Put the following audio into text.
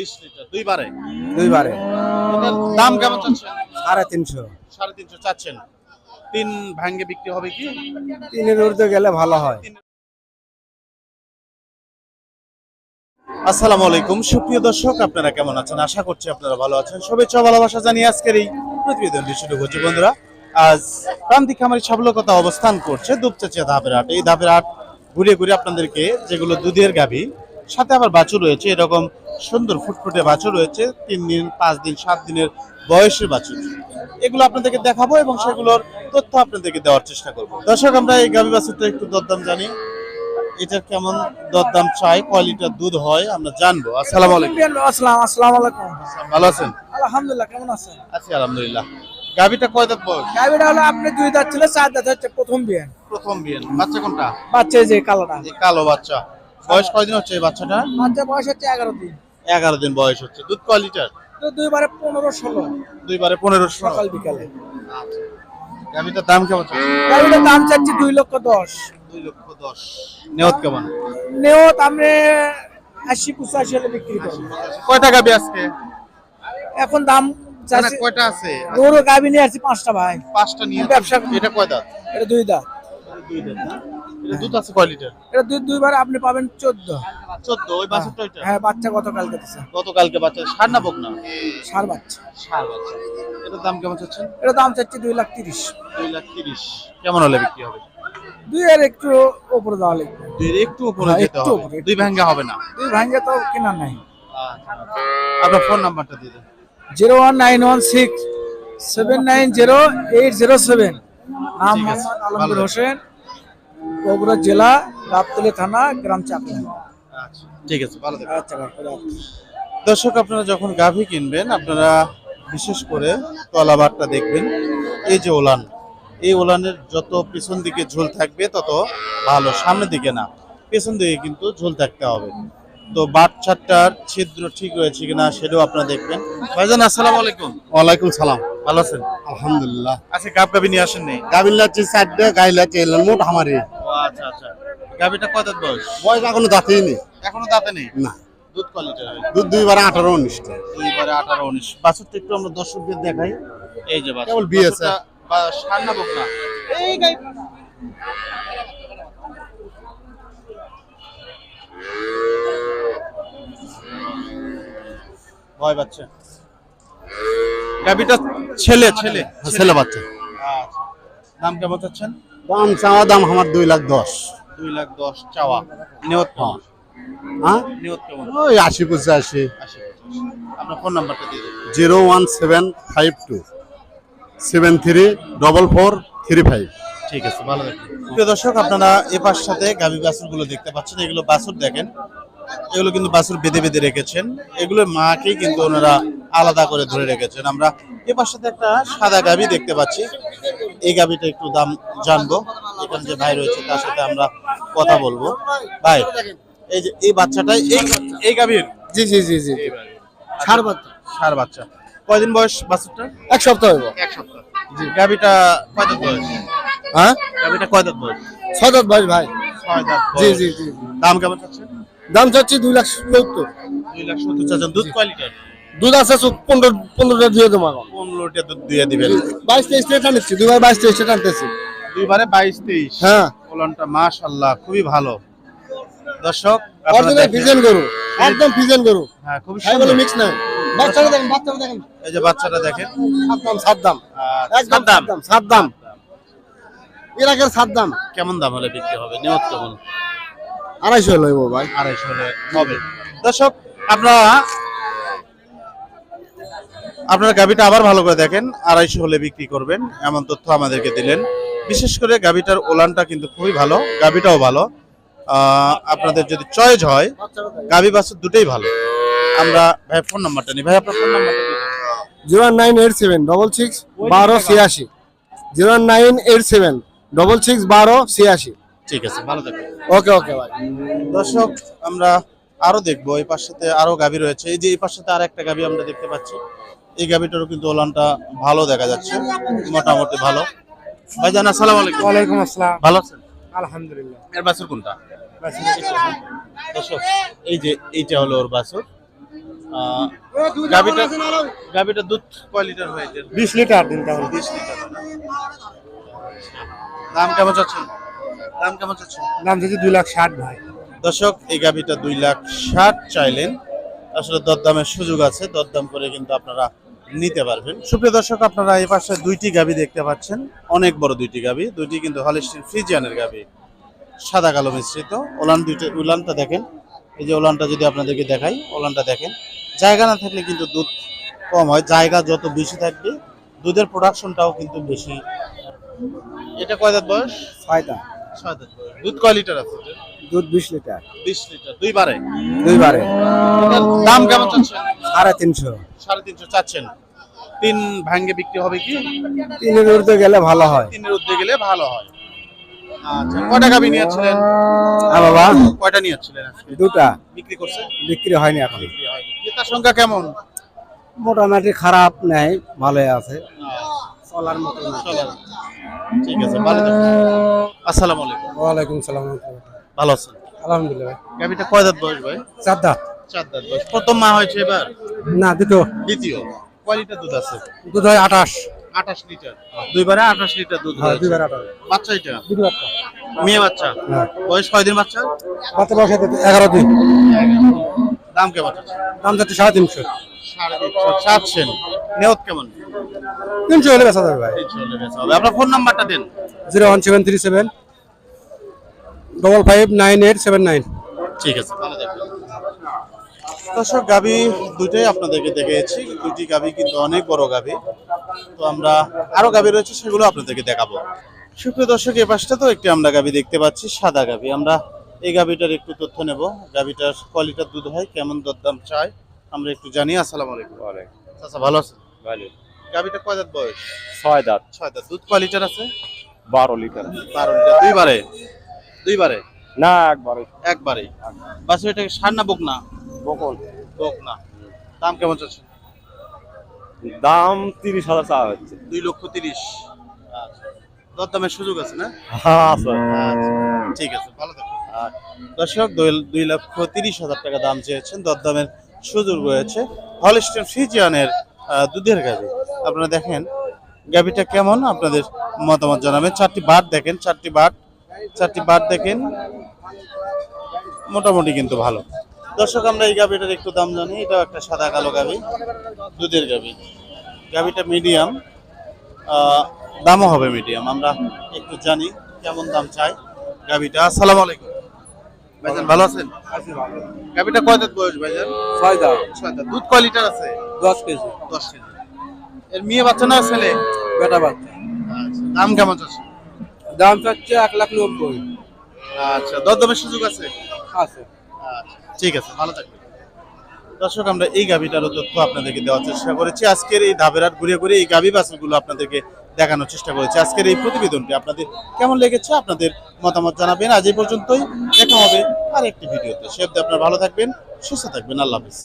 বিশ লিটার দুইবারে? দুইবারে। এটার দাম কেমন চাচ্ছেন? সাড়ে তিনশো। সাড়ে তিনশো চাচ্ছেন। তিন ভাঙ্গে বিক্রি হবে কি? তিনের গেলে ভালো হয়। আসসালামু আলাইকুম। সুপ্রিয় দর্শক আপনারা কেমন আছেন? আশা করছি আপনারা ভালো আছেন। শুভেচ্ছা ভালোবাসা জানিয়ে আজকের এই প্রতিবেদনটি শুরু করছি। বন্ধুরা আজ প্রান্তিক খামারি সাবলকতা অবস্থান করছে দুপচাচিয়া ধাপের হাট। এই ধাপের হাট ঘুরে ঘুরে আপনাদেরকে যেগুলো দুধের গাভী সাথে আবার বাছুর রয়েছে এরকম সুন্দর ফুটফুটে বাছুর রয়েছে তিন দিন পাঁচ দিন সাত দিনের বয়সের বাছুর। এগুলো আপনাদেরকে দেখাবো এবং সেগুলোর তথ্য আপনাদেরকে দেওয়ার চেষ্টা করব। দর্শক আমরা এই গাভী বাছুরটা একটু দরদাম জানি। এটা কেমন দরদাম চাই? কয় লিটার দুধ হয় আমরা জানব। আসসালামু আলাইকুম। আসসালাম আসসালাম আলাইকুম। ভালো আছেন? আলহামদুলিল্লাহ কেমন আছেন? আছি আলহামদুলিল্লাহ। গাভিটা কয় দাঁত বয়স? হলো আপনি দুই দাঁত ছিল চার দাঁত হচ্ছে প্রথম বিয়ে প্রথম বিয়েন। বাচ্চা কোনটা? বাচ্চা যে কালোটা। এই কালো বাচ্চা। বয়স কয়দিন হচ্ছে এই বাচ্চাটা? বাচ্চা বয়স হচ্ছে এগারো দিন। এগারো দিন বয়স হচ্ছে। দুধ কয় লিটার? তো দুইবারে পনেরো ষোলো। দুইবারে পনেরো সকাল বিকালে। গাভিটার দাম কেমন গাড়িটার দাম চাচ্ছি দুই লক্ষ দশ। দুই লক্ষ দশ। নেওয়াত কেমন? নেওত আপনি আশি পঁচাশি হলে বিক্রি করব কয়টা গাভি আজকে? এখন দাম না, কয়টা আছে? গরু গাবি নিয়ে আসছি পাঁচটা ভাই। পাঁচটা নিয়ে ব্যবসা এটা কয় দাঁত? এটা দুই দাঁত। দুই দাঁত দুধ আছে কয় লিটার? এটা দুই দুইবার আপনি পাবেন চোদ্দ। চোদ্দ ওই বাছুরটা ওইটা? হ্যাঁ বাচ্চা গতকালকে দিচ্ছে গতকালকে বাচ্চা সার না বক না? সার বাচ্চা। সার বাচ্চা। এটার দাম কেমন চাচ্ছেন? এটা দাম চাচ্ছি দুই লাখ তিরিশ। দুই লাখ তিরিশ। কেমন হলে বিক্রি হবে? দুই আর একটু উপরে দেওয়া লাগবে। দুই একটু উপরে হ্যাঁ, যেতে হবে। দুই ভাঙ্গা হবে না? দুই ভাঙ্গে তো কেনার নাই। আপনার ফোন নাম্বারটা দিয়ে দেন। Zero one nine one six seven nine zero eight zero seven. নাম মোহাম্মদ আলমগীর হোসেন। বগুড়া জেলা গাবতলী থানা গ্রাম চাকলা। আচ্ছা ঠিক আছে ভালো থাকবেন। আচ্ছা ভাই, দর্শক আপনারা যখন গাভী কিনবেন আপনারা বিশেষ করে তলাবারটা দেখবেন। এই যে ওলান এই ওলানের যত পিছন দিকে ঝোল থাকবে তত ভালো। সামনের দিকে না পেছন দিকে কিন্তু ঝোল থাকতে হবে। তো বাচ্চাটার ছিদ্র ঠিক রয়েছে কিনা সেটাও আপনারা দেখবেন। ভাইজান আসসালামু আলাইকুম। ওয়ালাইকুম সালাম। ভালো আছেন? আলহামদুলিল্লাহ। আচ্ছা গাব গাভী নিয়ে আসেন নেই গাবিল লাচ্ছি চারটে গাই লাচ্ছি মোট আমারই আচ্ছা আচ্ছা। গাভীটা কত বয়স? বয়স এখনও দাঁতেই নেই। এখনও দাঁতে নেই? না। দুধ কোয়ালিটি হয়? দুধ দুইবার আঠারো উনিশটা দুইবারে আঠারো উনিশ। বাছুরটা একটু আমরা দর্শকদের দেখাই। এই যে কেবল বিয়েছে। বা সান্না বক এই গাই ভয় পাচ্ছে। গাবিটা ছেলে ছেলে। ছেলে বাচ্চা। আচ্ছা। দাম কেমন চাচ্ছেন? দাম চাওয়া দাম আমার দুই লাখ দশ। দুই লাখ দশ চাওয়া। নিয়ত হ্যাঁ? নিয়ত কেমন? ওই আশি পঁচাশি। আপনার ফোন নাম্বারটা দিয়ে zero one seven five two seven three double four three five. ঠিক আছে ভালো প্রিয় দর্শক আপনারা এপার সাথে গাভী বাছুরগুলো দেখতে পাচ্ছেন। এগুলো বাছুর দেখেন। এগুলো কিন্তু বাছুর বেঁধে বেঁধে রেখেছেন। এগুলোর মাকেই কিন্তু ওনারা আলাদা করে ধরে রেখেছেন। আমরা এপার সাথে একটা সাদা গাভী দেখতে পাচ্ছি। এই গাভীটা একটু দাম জানব। এখানে যে ভাই রয়েছে তার সাথে আমরা কথা বলব। ভাই এই যে এই বাচ্চাটা এই এই গাভীর? জি জি জি জি। সার বাচ্চা। সার বাচ্চা। কয়দিন বয়স বাচ্চাটা এক সপ্তাহ হইব। এক সপ্তাহ। জি গাভীটা কয় দাঁত বয়স? হ্যাঁ? গাভীটা কয় দাঁত বয়স? ছয় দাঁত বয়স ভাই। ছয় দাঁত জি জি জি। দাম কেমন চাচ্ছেন? দাম চাচ্ছি দুই লাখ সত্তর। দুই লাখ সত্তর চাচ্ছেন। দুধ কয় লিটার? দুধ আছে পনেরো পনেরোটা দিয়ে দেবো এখন। পনেরোটা দুধ দিয়ে দিবেন। বাইশ তেইশটা টানতেছি দুবার বাইশ তেইশটা টানতেছি দুইবারে বাইশ তেইশ। হ্যাঁ। ফলনটা মাশাল্লাহ খুবই ভালো। দর্শক অরিজিনাল দেখেন। ফিজেন গরু একদম ফিজেন গরু। হ্যাঁ সুন্দর। মিক্স বাচ্চাটা দেখেন বাচ্চাটা দেখেন। এই যে বাচ্চাটা দেখেন। আহ, একদম সাত দাম সাত দাম সাত দাম এলাকার সাত দাম কেমন দাম হলে বিক্রি হবে? নিয়ত কেমন? আড়াইশো লইব ভাই। আড়াইশো হলে হবে। দর্শক আপনারা আপনার গাবিটা আবার ভালো করে দেখেন আড়াইশো হলে বিক্রি করবেন এমন তথ্য আমাদেরকে দিলেন। বিশেষ করে গাবিটার ওলানটা কিন্তু খুবই ভালো গাবিটাও ভালো। আপনাদের যদি চয়েস হয় গাবি বাছুর দুটোই ভালো। আমরা ভাই ফোন নাম্বারটা নিই। ভাই আপনার ফোন নাম্বারটা zero nine eight seven double six বারো ছিয়াশি। Zero nine eight seven double six বারো ছিয়াশি। ঠিক আছে ভালো থাকবেন। ওকে ওকে ভাই। দর্শক আমরা আরও দেখব এই পাশে আরও গাবি রয়েছে। এই যে এই পাশে আর একটা গাবি আমরা দেখতে পাচ্ছি। এই গাবিটারও কিন্তু ওলানটা ভালো দেখা যাচ্ছে মোটামুটি ভালো। ভাইজান আসসালামু আলাইকুম। ওয়ালাইকুম আসসালাম। ভালো আছেন? আলহামদুলিল্লাহ। এর বাছুর কোনটা? এই যে এইটা হলো ওর বাছুর। আহ, গাভীটা গাভীটা দুধ কয় লিটার হয়েছে বিশ লিটার দিন তাহলে। বিশ লিটার দাম কেমন চাচ্ছেন? দাম কেমন চাচ্ছেন? দাম যদি দুই লাখ ষাট ভাই। দর্শক এই গাভীটা দুই লাখ ষাট চাইলেন। আসলে দরদামের সুযোগ আছে দরদাম করে কিন্তু আপনারা নিতে পারবেন। সুপ্রিয় দর্শক আপনারা এই পাশে দুইটি গাভী দেখতে পাচ্ছেন। অনেক বড় দুইটি গাভী। দুইটি কিন্তু হলিস্টিন ফ্রিজিয়ানের গাভী। সাদা কালো মিশ্রিত। ওলান দুইটা উলানটা দেখেন। এই যে ওলানটা যদি আপনাদেরকে দেখাই ওলানটা দেখেন। জায়গা না থাকলে কিন্তু দুধ কম হয়। জায়গা যত বেশি থাকবে দুধের প্রোডাকশনটাও কিন্তু বেশি। এটা কয় দাঁত বয়স? ছয়টা ছয় দাঁত বয়স। দুধ কয় লিটার আছে? দুধ বিশ লিটার। বিশ লিটার দুইবারে? দুইবারে। দাম কেমন চাচ্ছেন? সাড়ে তিনশো। সাড়ে তিনশো চাচ্ছেন। তিন ভাঙ্গে বিক্রি হবে কি? তিনের উর্ধে গেলে ভালো হয়। তিনের উদ্যোগে গেলে ভালো হয়। আচ্ছা কয়টা গাভি নিয়েছিলেন? আর বাবা। কয়টা নিয়েছিলেন আজকে? দুটা। বিক্রি করছে? বিক্রি হয়নি এখন। ক্রেতার সংখ্যা কেমন? মোটামুটি খারাপ নেই ভালোই আছে। চলার মতো চলো ঠিক আছে ভালো আসসালামু আলাইকুম। সালাম ভালো আছেন? আলহামদুলিল্লাহ গাভিটা কয় দাঁত বয়স ভাই? চার দাঁত। চার দাঁত বয়স। প্রথম মা হয়েছে এবার? না দুটো। দ্বিতীয়। দুধ আছে? দুধ হয় আঠাশ। আঠাশ লিটার। দুইবারে আঠাশ লিটার দুধ হ্যাঁ হয়েছে। আঠাশ। বাচ্চা এটা? মেয়ে বাচ্চা? হ্যাঁ। বয়স কয়দিন বাচ্চা? এগারো দিন। দাম কেমন? দাম যাচ্ছে সাড়ে তিনশো। সাড়ে তিনশো। চাচ্ছেন। কেমন? তিনশো হলে বেচা যাবে ভাই। তিনশো হলে বেচা হবে। আপনার ফোন নাম্বারটা দেন। Zero one seven three seven double five nine eight seven nine ঠিক আছে। দর্শক গাভি দুইটাই আপনাদেরকে দেখেছি দুটি গাভি কিন্তু অনেক বড় গাভি। তো আমরা আরও গাভি রয়েছে সেগুলো আপনাদেরকে দেখাবো। সুপ্রিয় দর্শক এ পাশটা তো একটি আমরা গাভি দেখতে পাচ্ছি সাদা গাভি। আমরা এই গাভিটার একটু তথ্য নেব। গাভিটার কোয়ালিটার দুধ হয় কেমন দরদাম চাই আমরা একটু জানি। আসসালামু আলাইকুম। আচ্ছা ভালো আছেন? ভালো। গাভিটা কয় দাঁত বয়স? ছয় দাঁত। ছয় দাঁত। দুধ কয় লিটার আছে? বারো লিটার বারো লিটার। দুইবারে? দুইবারে? না একবারে। একবারে। বাস এটাকে সার না বোক না? বকল। বোক না। দাম কেমন চাচ্ছে দাম তিরিশ হাজার চাওয়া হচ্ছে। দুই লক্ষ তিরিশ। আচ্ছা। দরদামের সুযোগ আছে না? হ্যাঁ আচ্ছা। ঠিক আছে ভালো দর্শক দুই- লক্ষ তিরিশ হাজার টাকা দাম চেয়েছেন। দরদামের সুযোগ রয়েছে। হলস্টেন ফ্রিজিয়ানের দুধের গাভি। আপনারা দেখেন গাভিটা কেমন? আপনাদের মতামত জানাবেন। চারটি বাট দেখেন চারটি বাট চারটি বাট দেখেন। মোটামুটি কিন্তু ভালো। দর্শক আমরা এই গাভিটার একটু দাম জানি। এটাও একটা সাদা কালো গাভি দুধের গাভি। গাভিটা মিডিয়াম দামও হবে মিডিয়াম আমরা একটু জানি কেমন দাম চাই গাভিটা। আসসালামু আলাইকুম। ভাইজান ভালো আছেন? গাভিটা কয় দাঁত বয়স ভাইজান? ছয় দাঁত। ছয় দাঁত। দুধ কয় লিটার আছে? দশ কেজি। দশ কেজি। এর মেয়ে বাচ্চা না ছেলে? বেটা বাচ্চা। আচ্ছা দাম কেমন চাচ্ছে দাম চাচ্ছে এক লাখ নব্বই। আচ্ছা দরদামের সুযোগ আছে? আছে। আচ্ছা, ঠিক আছে ভালো থাকবেন। দর্শক আমরা এই গাভিটারও তথ্য আপনাদেরকে দেওয়ার চেষ্টা করেছি। আজকের এই ধাবেরাট ঘুরে ঘুরে এই গাভি বাছুরগুলো আপনাদেরকে দেখানোর চেষ্টা করেছি। আজকের এই প্রতিবেদনটি আপনাদের কেমন লেগেছে আপনাদের মতামত জানাবেন। আজ এই পর্যন্তই দেখা হবে আর একটি ভিডিওতে। সে আপনারা ভালো থাকবেন সুস্থ থাকবেন। আল্লাহ হাফিজ।